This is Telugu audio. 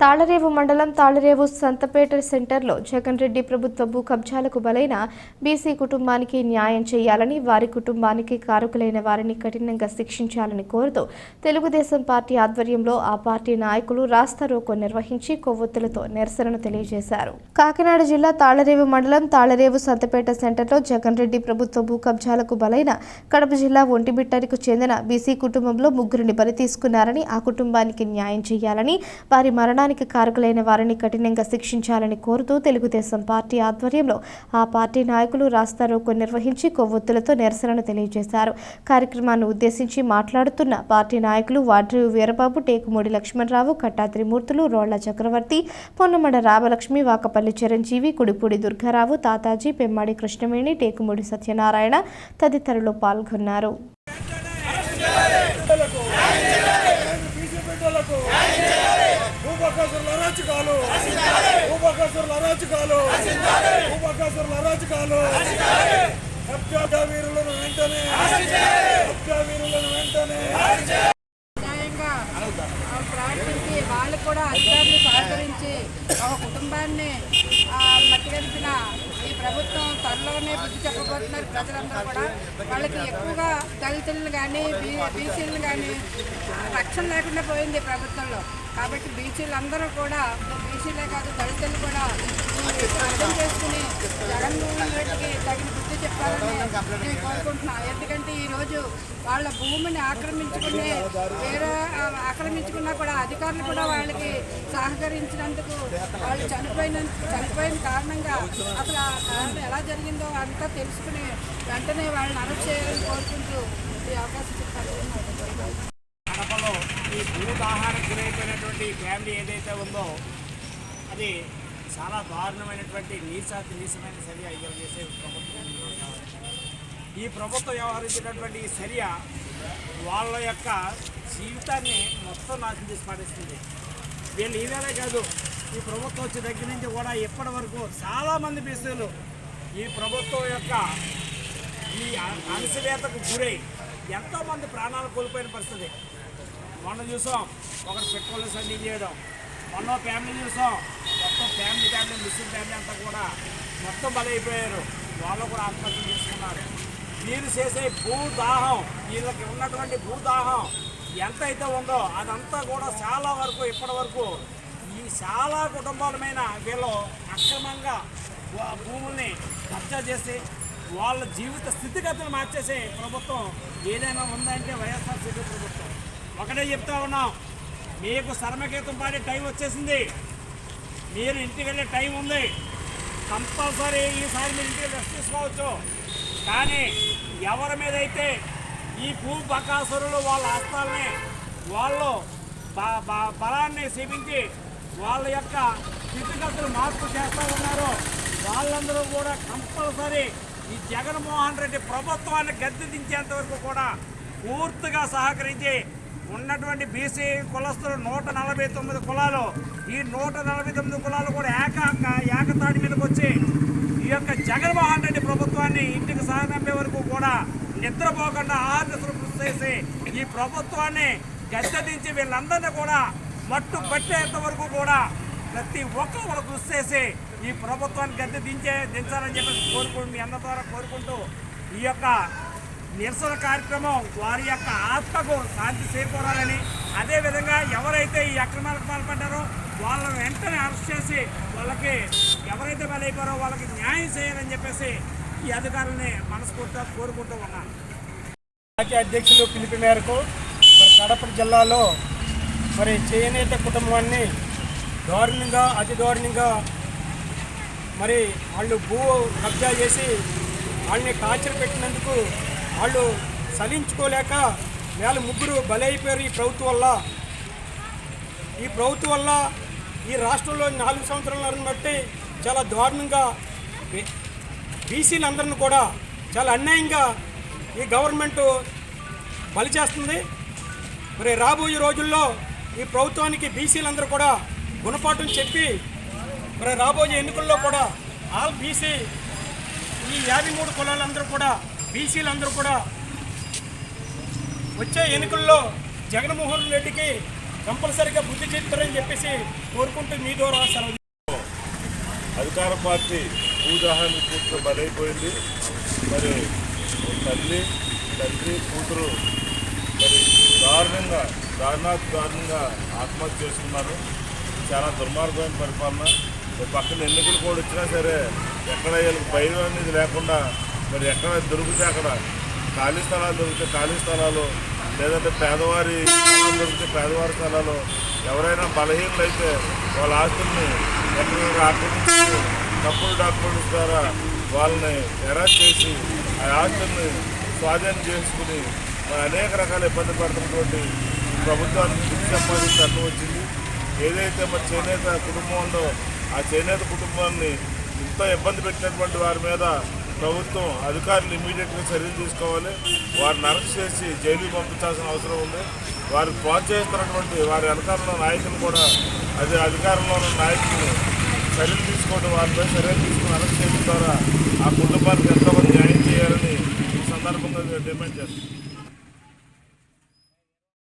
తాళరేవు మండలం తాళరేవు సంతపేట సెంటర్లో జగన్ రెడ్డి ప్రభుత్వ భూ కబ్జాలకు బలైన బీసీ కుటుంబానికి న్యాయం చేయాలని వారి కుటుంబానికి కారకులైన వారిని కఠినంగా శిక్షించాలని కోరుతూ తెలుగుదేశం పార్టీ ఆధ్వర్యంలో ఆ పార్టీ నాయకులు రాస్తా రోకో నిర్వహించి కొవ్వొత్తులతో నిరసనను తెలియజేశారు. కాకినాడ జిల్లా తాళరేవు మండలం తాళరేవు సంతపేట సెంటర్లో జగన్ రెడ్డి ప్రభుత్వ భూ కబ్జాలకు బలైన కడప జిల్లా ఒంటిమిట్టనికి చెందిన బీసీ కుటుంబంలో ముగ్గురిని బలి తీసుకున్నారని ఆ కుటుంబానికి న్యాయం చేయాలని వారి మరణానికి కారకులైన వారిని కఠినంగా శిక్షించాలని కోరుతూ తెలుగుదేశం పార్టీ ఆధ్వర్యంలో ఆ పార్టీ నాయకులు రాస్తారోకో నిర్వహించి కొవ్వొత్తులతో నిరసనను తెలియజేశారు. కార్యక్రమాన్ని ఉద్దేశించి మాట్లాడుతున్న పార్టీ నాయకులు వాడ్రి వీరబాబు టేకుమూడి లక్ష్మణరావు కట్టా త్రిమూర్తులు రోళ్ళ చక్రవర్తి పొన్నమడ రామలక్ష్మి వాకపల్లి చిరంజీవి కుడిపూడి దుర్గారావు తాతాజీ పెమ్మాడి కృష్ణవేణి టేకుమూడి సత్యనారాయణ తదితరులు పాల్గొన్నారు బీసీ బిడ్డలకు భూపకాసురుల అరాచకాలు. భూపకాసురుల అరాచకాలు. భూపకాసురుల అరాచకాలు. కబ్జా వెంటనే కబ్జా వీరులను వెంటనే న్యాయంగా ఆ, ప్రార్థించి వాళ్ళు కూడా అధికారులు సహకరించి ఒక కుటుంబాన్ని ఆ, మట్టిగలిపిన ఈ ప్రభుత్వం బుద్ధి చెప్పబోతున్నారు ప్రజలందరూ కూడా. వాళ్ళకి ఎక్కువగా దళితులను కానీ బీ బీసీలను కానీ రక్షణ లేకుండా పోయింది ప్రభుత్వంలో. కాబట్టి బీసీలందరూ కూడా బీసీలే కాదు దళితులు కూడా అర్థం చేసుకుని జగన్మోహన్ రెడ్డికి తగిన బుద్ధి చెప్పాలని నేను కోరుకుంటున్నాను ఎందుకంటే ఈరోజు వాళ్ళ భూమిని ఆక్రమించుకునే వేరే ఆక్రమించుకున్నా కూడా అధికారులు కూడా వాళ్ళకి సహకరించినందుకు వాళ్ళు చనిపోయిన చనిపోయిన కారణంగా అసలు ఆ కారణం ఎలా జరిగిందో అంతా తెలుసుకుని వెంటనే వాళ్ళని అరెస్ట్ చేయాలని కోరుకుంటూ ఈ అవకాశం చెప్పాలి కడపలో ఈ భూదాహానికి గురైపోయినటువంటి ఫ్యామిలీ ఏదైతే ఉందో అది చాలా దారుణమైనటువంటి నీసాతి నీసమైన చర్య ఇవాళ చేసే ప్రభుత్వం ఈ ప్రభుత్వం వ్యవహరించినటువంటి ఈ చర్య వాళ్ళ యొక్క జీవితాన్ని మొత్తం నాశనం చేసి పాటిస్తుంది వీళ్ళు ఈవేళే కాదు ఈ ప్రభుత్వం వచ్చే దగ్గర నుంచి కూడా ఇప్పటి వరకు చాలామంది బీసీలు ఈ ప్రభుత్వం యొక్క ఈ అ- గురై ఎంతోమంది ప్రాణాలు కోల్పోయిన పరిస్థితి. మొన్న చూసాం ఒకటి పెట్రోల్ సండీ చేయడం మొన్న ఫ్యామిలీ చూసాం మొత్తం ఫ్యామిలీ ఫ్యామిలీ ముస్లిం ఫ్యామిలీ అంతా కూడా మొత్తం బలైపోయారు. వాళ్ళు కూడా ఆత్మహత్య చేసుకున్నారు. వీరు చేసే భూదాహం వీళ్ళకి ఉన్నటువంటి భూదాహం ఎంత అయితే ఉందో అదంతా కూడా చాలా వరకు ఇప్పటి వరకు ఈ చాలా కుటుంబాల మీద వీళ్ళు అక్రమంగా భూముల్ని కబ్జా చేసి వాళ్ళ జీవిత స్థితిగతులు మార్చేసే ప్రభుత్వం ఏదైనా ఉందంటే వైఎస్ఆర్సీపీ ప్రభుత్వం. ఒకటే చెప్తా ఉన్నాం మీకు శర్మగీతం పాడే టైం వచ్చేసింది. మీరు ఇంటికి వెళ్ళే టైం ఉంది. కంపల్సరీ ఈసారి మీరు ఇంటికి రెస్ట్ తీసుకోవచ్చు. కానీ ఎవరి మీద అయితే ఈ భూ బకాసురులు వాళ్ళ హస్తాలని వాళ్ళు బలాన్ని సేవించి వాళ్ళ యొక్క స్థితిగతులు మార్పు చేస్తూ ఉన్నారు. వాళ్ళందరూ కూడా కంపల్సరీ ఈ జగన్మోహన్ రెడ్డి ప్రభుత్వాన్ని గద్దె దించేంత వరకు కూడా పూర్తిగా సహకరించి ఉన్నటువంటి బీసీ కులస్తులు నూట నలభై తొమ్మిది కులాలు ఈ నూట నలభై తొమ్మిది కులాలు కూడా ఏక ఏకతాటి మీదకి వచ్చి ఈ యొక్క జగన్మోహన్ రెడ్డి ప్రభుత్వాన్ని ఇంటికి సహనంపే వరకు కూడా నిద్రపోకుండా ఆహారసులు కృషి చేసి ఈ ప్రభుత్వాన్ని గద్దెదించి వీళ్ళందరినీ కూడా మట్టు పట్టేంత వరకు కూడా ప్రతి ఒక్కరు కూడా కృషి చేసి ఈ ప్రభుత్వాన్ని గద్దె దించే దించాలని చెప్పేసి కోరుకుంటూ మీ అందరి ద్వారా కోరుకుంటూ ఈ యొక్క నిరసన కార్యక్రమం వారి యొక్క ఆత్మకు శాంతి చేకూరాలని అదేవిధంగా ఎవరైతే ఈ అక్రమాలకు పాల్పడ్డారో వాళ్ళని వెంటనే అరెస్ట్ చేసి వాళ్ళకి ఎవరైతే బలైపోయారో వాళ్ళకి న్యాయం చేయాలని చెప్పేసి ఈ అధికారులని మనస్ఫూర్తిగా కోరుకుంటూ ఉన్నాను. పార్టీ అధ్యక్షులు పిలుపు మేరకు మరి కడప జిల్లాలో మరి చేనేత కుటుంబాన్ని దారుణంగా అతి దారుణంగా మరి వాళ్ళు భూ కబ్జా చేసి వాళ్ళని టార్చర్ పెట్టినందుకు వాళ్ళు సలించుకోలేక వేళ ముగ్గురు బలైపోయారు ఈ ప్రభుత్వం వల్ల. ఈ ప్రభుత్వం వల్ల ఈ రాష్ట్రంలో నాలుగు సంవత్సరాలను బట్టి చాలా దారుణంగా బీసీలందరిని కూడా చాలా అన్యాయంగా ఈ గవర్నమెంట్ బలి చేస్తుంది. మరి రాబోయే రోజుల్లో ఈ ప్రభుత్వానికి బీసీలందరూ కూడా గుణపాఠం చెప్పి మరి రాబోయే ఎన్నికల్లో కూడా ఆల్ బీసీ ఈ యాభై మూడు కులాలందరూ కూడా బీసీలందరూ కూడా వచ్చే ఎన్నికల్లో జగన్మోహన్ రెడ్డికి కంపల్సరిగా బుద్ధి చెప్తారని చెప్పేసి కోరుకుంటూ మీ ద్వారా సెలవు అధికార పార్టీ భూదాహాన్ని పూర్తిగా బలైపోయింది. మరి తల్లి తండ్రి కూతురు మరి దారుణంగా దారుణాతి దారుణంగా ఆత్మహత్య చేసుకున్నారు. చాలా దుర్మార్గమైన పరిపాలన. పక్కన ఎన్నికలు కూడా వచ్చినా సరే ఎక్కడ వీళ్ళకి భయం అనేది లేకుండా మరి ఎక్కడ దొరికితే అక్కడ ఖాళీ స్థలాలు దొరికితే ఖాళీ స్థలాలు లేదంటే పేదవారి స్థలాలు దొరికితే పేదవారి స్థలాలు. ఎవరైనా బలహీనలు అయితే వాళ్ళ ఆస్తుల్ని ఎక్కడ ఆక్రమించి తప్పుడు డాక్యుమెంట్స్ ద్వారా వాళ్ళని అరెస్ట్ చేసి ఆ ఆస్తుల్ని స్వాధీనం చేసుకుని అనేక రకాల ఇబ్బంది పడుతున్నటువంటి ప్రభుత్వానికి బుద్ధి సంపాదించి వచ్చింది. ఏదైతే మరి చేనేత కుటుంబం ఉందో ఆ చేనేత కుటుంబాన్ని ఇంత ఇబ్బంది పెట్టినటువంటి వారి మీద ప్రభుత్వం అధికారులు ఇమీడియట్గా చర్యలు తీసుకోవాలి. వారిని అరెస్ట్ చేసి జైలుకి పంపించాల్సిన అవసరం ఉంది. వారు ప్రోత్సహిస్తున్నటువంటి వారి అధికారంలో నాయకులు కూడా అది అధికారంలో ఉన్న నాయకులు చర్యలు తీసుకోవడం వారిపై చర్యలు తీసుకుని అరెస్ట్ చేయడం ద్వారా ఆ కుటుంబానికి ఎంతోమంది న్యాయం చేయాలని ఈ సందర్భంగా డిమాండ్ చేస్తాం